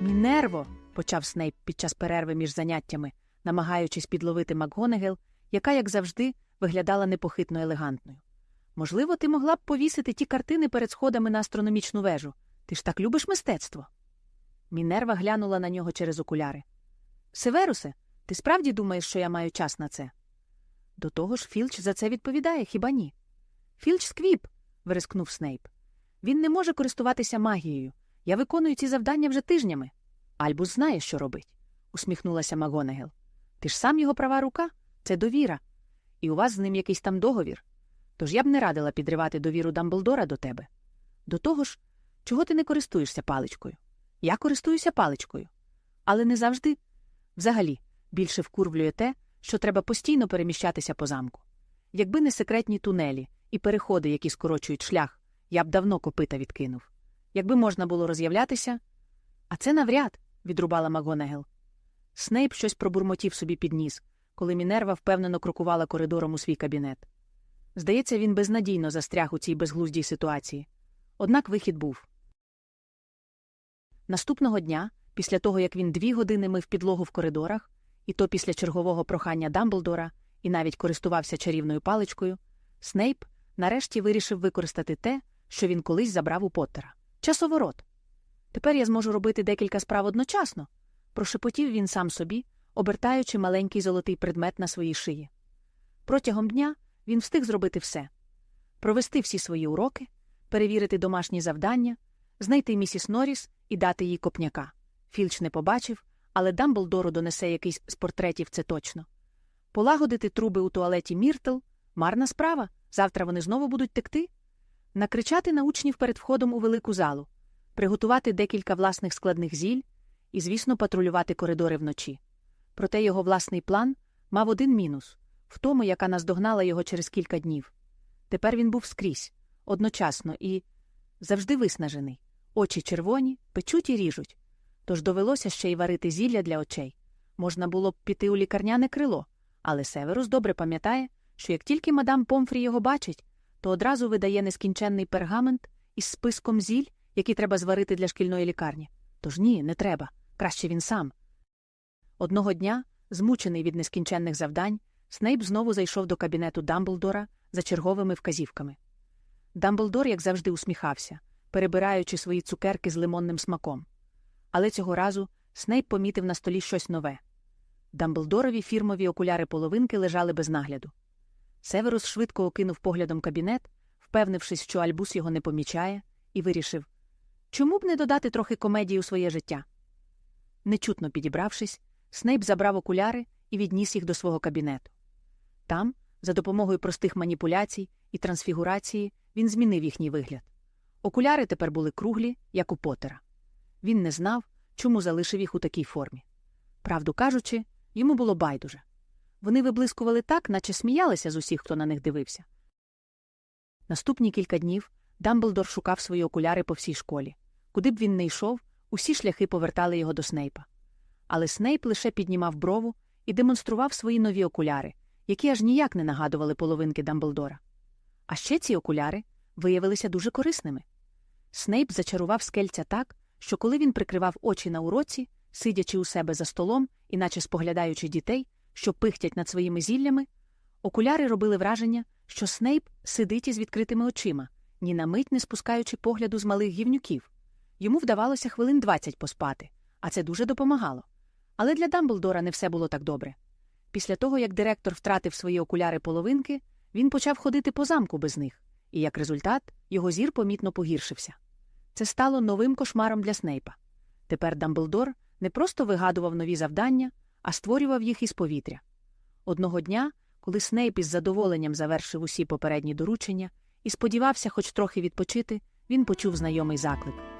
Мінерво, почав Снейп під час перерви між заняттями, намагаючись підловити МакГонегел, яка, як завжди, виглядала непохитно елегантною. Можливо, ти могла б повісити ті картини перед сходами на астрономічну вежу. Ти ж так любиш мистецтво. Мінерва глянула на нього через окуляри. Северусе, ти справді думаєш, що я маю час на це? До того ж, Філч за це відповідає, хіба ні? Філч сквіп. вирискнув Снейп. Він не може користуватися магією. Я виконую ці завдання вже тижнями. Альбус знає, що робить, усміхнулася Магонегел. Ти ж сам його права рука? Це довіра. І у вас з ним якийсь там договір. Тож я б не радила підривати довіру Дамблдора до тебе. До того ж, чого ти не користуєшся паличкою? Я користуюся паличкою. Але не завжди. Взагалі, більше вкурвлює те, що треба постійно переміщатися по замку. Якби не секретні тунелі і переходи, які скорочують шлях, я б давно копита відкинув. Якби можна було роз'являтися. А це навряд, відрубала Магонегел. Снейп щось пробурмотів собі під ніс, коли Мінерва впевнено крокувала коридором у свій кабінет. Здається, він безнадійно застряг у цій безглуздій ситуації. Однак вихід був. Наступного дня, після того як він дві години мив підлогу в коридорах, і то після чергового прохання Дамблдора, і навіть користувався чарівною паличкою, Снейп нарешті вирішив використати те, що він колись забрав у Поттера – часоворот. Тепер я зможу робити декілька справ одночасно, прошепотів він сам собі, обертаючи маленький золотий предмет на своїй шиї. Протягом дня він встиг зробити все провести всі свої уроки, перевірити домашні завдання, знайти місіс Норріс і дати їй копняка. Філч не побачив, але Дамблдору донесе якийсь з портретів це точно. Полагодити труби у туалеті Міртл марна справа. Завтра вони знову будуть текти. Накричати на учнів перед входом у велику залу, приготувати декілька власних складних зіль і, звісно, патрулювати коридори вночі. Проте його власний план мав один мінус в тому, яка наздогнала його через кілька днів. Тепер він був скрізь, одночасно і завжди виснажений. Очі червоні, печуть і ріжуть. Тож довелося ще й варити зілля для очей. Можна було б піти у лікарняне крило, але Северус добре пам'ятає, що як тільки мадам Помфрі його бачить, то одразу видає нескінченний пергамент із списком зіль, які треба зварити для шкільної лікарні. Тож ні, не треба. Краще він сам. Одного дня, змучений від нескінченних завдань, Снейп знову зайшов до кабінету Дамблдора за черговими вказівками. Дамблдор, як завжди, усміхався, перебираючи свої цукерки з лимонним смаком. Але цього разу Снейп помітив на столі щось нове. Дамблдорові фірмові окуляри половинки лежали без нагляду. Северус швидко окинув поглядом кабінет, впевнившись, що Альбус його не помічає, і вирішив чому б не додати трохи комедії у своє життя? Нечутно підібравшись, Снейп забрав окуляри і відніс їх до свого кабінету. Там, за допомогою простих маніпуляцій і трансфігурації, він змінив їхній вигляд. Окуляри тепер були круглі, як у Потера. Він не знав, чому залишив їх у такій формі. Правду кажучи, йому було байдуже. Вони виблискували так, наче сміялися з усіх, хто на них дивився. Наступні кілька днів Дамблдор шукав свої окуляри по всій школі. Куди б він не йшов, усі шляхи повертали його до Снейпа. Але Снейп лише піднімав брову і демонстрував свої нові окуляри, які аж ніяк не нагадували половинки Дамблдора. А ще ці окуляри виявилися дуже корисними. Снейп зачарував скельця так, що коли він прикривав очі на уроці, сидячи у себе за столом, іначе споглядаючи дітей, що пихтять над своїми зіллями, окуляри робили враження, що Снейп сидить із відкритими очима, ні на мить не спускаючи погляду з малих гівнюків. Йому вдавалося хвилин двадцять поспати, а це дуже допомагало. Але для Дамблдора не все було так добре. Після того, як директор втратив свої окуляри половинки, він почав ходити по замку без них, і як результат його зір помітно погіршився. Це стало новим кошмаром для Снейпа. Тепер Дамблдор не просто вигадував нові завдання, а створював їх із повітря. Одного дня, коли Снейп із задоволенням завершив усі попередні доручення і сподівався хоч трохи відпочити, він почув знайомий заклик.